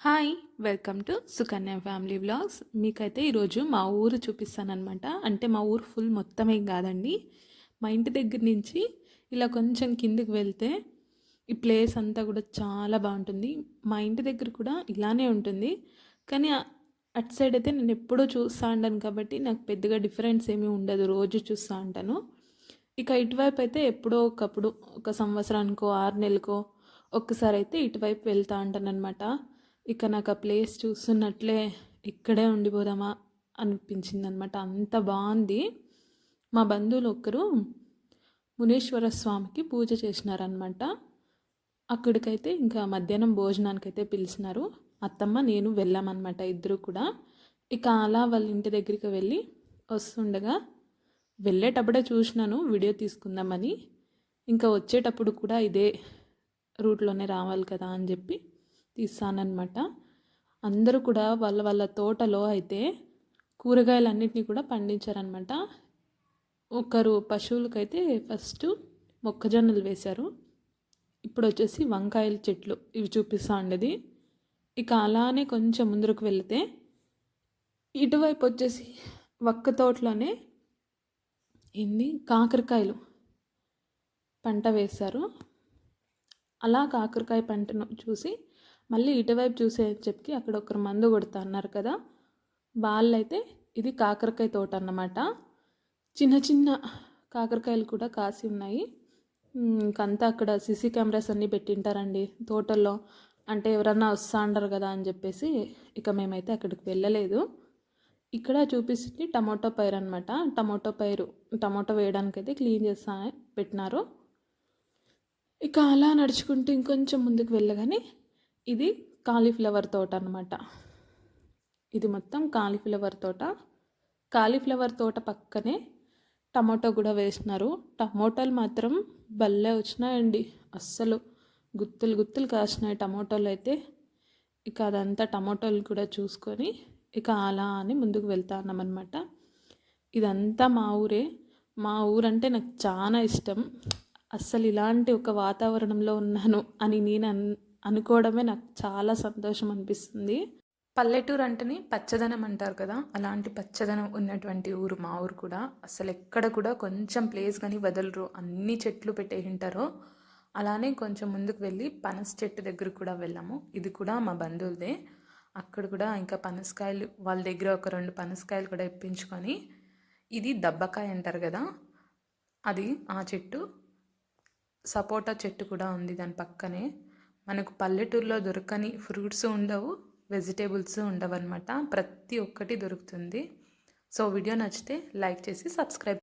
Hi welcome to Sukanya family vlogs మీకైతే ఈరోజు మా ఊరు చూపిస్తానమాట అంటే మా ఊరు ఫుల్ మొత్తమే కాదండి. మా ఇంటి దగ్గర నుంచి ఇలా కొంచెం కిందికి వెళ్తే ఈ ప్లేస్ అంతా కూడా చాలా బాగుంటుంది. మా ఇంటి దగ్గర కూడా ఇలానే ఉంటుంది. కానీ అటు సైడ్ అయితే నేను ఎప్పుడూ చూస్తూ ఉంటాను కాబట్టి నాకు పెద్దగా డిఫరెన్స్ ఏమీ ఉండదు. రోజు చూస్తూ ఉంటాను. ఇక ఇటువైపు అయితే ఎప్పుడో ఒకప్పుడు ఒక సంవత్సరానికో ఆరు నెలలకో ఒక్కసారి అయితే ఇటువైపు వెళ్తూ ఉంటాను అనమాట ఇక నాకు ఆ ప్లేస్ చూస్తున్నట్లే ఇక్కడే ఉండిపోదామా అనిపించింది అనమాట అంత బాగుంది. మా బంధువులు ఒక్కరు మునీశ్వర స్వామికి పూజ చేసినారనమాట. అక్కడికైతే ఇంకా మధ్యాహ్నం భోజనానికి అయితే పిలిచినారు. అత్తమ్మ నేను వెళ్ళామన్నమాట ఇద్దరు కూడా. ఇక అలా వాళ్ళ ఇంటి దగ్గరికి వెళ్ళి వస్తుండగా వెళ్ళేటప్పుడే చూసినాను వీడియో తీసుకుందామని. ఇంకా వచ్చేటప్పుడు కూడా ఇదే రూట్లోనే రావాలి కదా అని చెప్పి తీస్తానన్నమాట అందరూ కూడా వాళ్ళ వాళ్ళ తోటలో అయితే కూరగాయలన్నింటినీ కూడా పండించారనమాట ఒకరు పశువులకైతే ఫస్ట్ మొక్కజొన్నలు వేశారు. ఇప్పుడు వచ్చేసి వంకాయల చెట్లు ఇవి చూపిస్తూ ఉండేది. ఇక అలానే కొంచెం ముందుకు వెళితే ఇటువైపు వచ్చేసి వక్క తోటలోనే ఏంది? కాకరకాయలు పంట వేశారు. అలా కాకరకాయ పంటను చూసి మళ్ళీ ఇటువైపు చూసే చెప్పి అక్కడ ఒకరు మందు కొడుతా అన్నారు కదా. వాళ్ళైతే ఇది కాకరకాయ తోట అన్నమాట. చిన్న చిన్న కాకరకాయలు కూడా కాసి ఉన్నాయి. ఇంకంతా అక్కడ సీసీ కెమెరాస్ అన్నీ పెట్టింటారండి తోటల్లో అంటే ఎవరన్నా వస్తా అంటారు కదా అని చెప్పేసి ఇక మేమైతే అక్కడికి వెళ్ళలేదు. ఇక్కడ చూపిస్తుంది టమాటో పైరు అనమాట టమాటో పైరు టమాటో వేయడానికైతే క్లీన్ చేస్తా పెట్టినారు. ఇక అలా నడుచుకుంటూ ఇంకొంచెం ముందుకు వెళ్ళగానే ఇది కాలీఫ్లవర్ తోట అనమాట ఇది మొత్తం కాలీఫ్లవర్ తోట. కాలీఫ్లవర్ తోట పక్కనే టమాటో కూడా వేసినారు. టమోటాలు మాత్రం భలే వచ్చినాయండి. అస్సలు గుత్తులు గుత్తులు కాసినాయి టమాటోలు అయితే. ఇక అదంతా టమోటాలు కూడా చూసుకొని ఇక అలా అని ముందుకు వెళ్తా ఉన్నామన్నమాట ఇదంతా మా ఊరే. మా ఊరంటే నాకు చాలా ఇష్టం. అస్సలు ఇలాంటి ఒక వాతావరణంలో ఉన్నాను అని నేను అన్ అనుకోవడమే నాకు చాలా సంతోషం అనిపిస్తుంది పల్లెటూరు అంటేనే పచ్చదనం అంటారు కదా అలాంటి పచ్చదనం ఉన్నటువంటి ఊరు మా ఊరు కూడా. అసలు ఎక్కడ కూడా కొంచెం ప్లేస్ కానీ వదలరు. అన్ని చెట్లు పెట్టేసింటారో. అలానే కొంచెం ముందుకు వెళ్ళి పనస చెట్టు దగ్గర కూడా వెళ్ళాము. ఇది కూడా మా బంధువులదే. అక్కడ కూడా ఇంకా పనసకాయలు వాళ్ళ దగ్గర ఒక రెండు పనసకాయలు కూడా ఇప్పించుకొని ఇది దబ్బకాయ అంటారు కదా అది ఆ చెట్టు సపోటా చెట్టు కూడా ఉంది దాని పక్కనే. మనకు పల్లెటూరులో దొరకని ఫ్రూట్స్ ఉండవు వెజిటేబుల్స్ ఉండవన్నమాట. ప్రతి ఒక్కటి దొరుకుతుంది. సో వీడియో నచ్చితే లైక్ చేసి సబ్స్క్రైబ్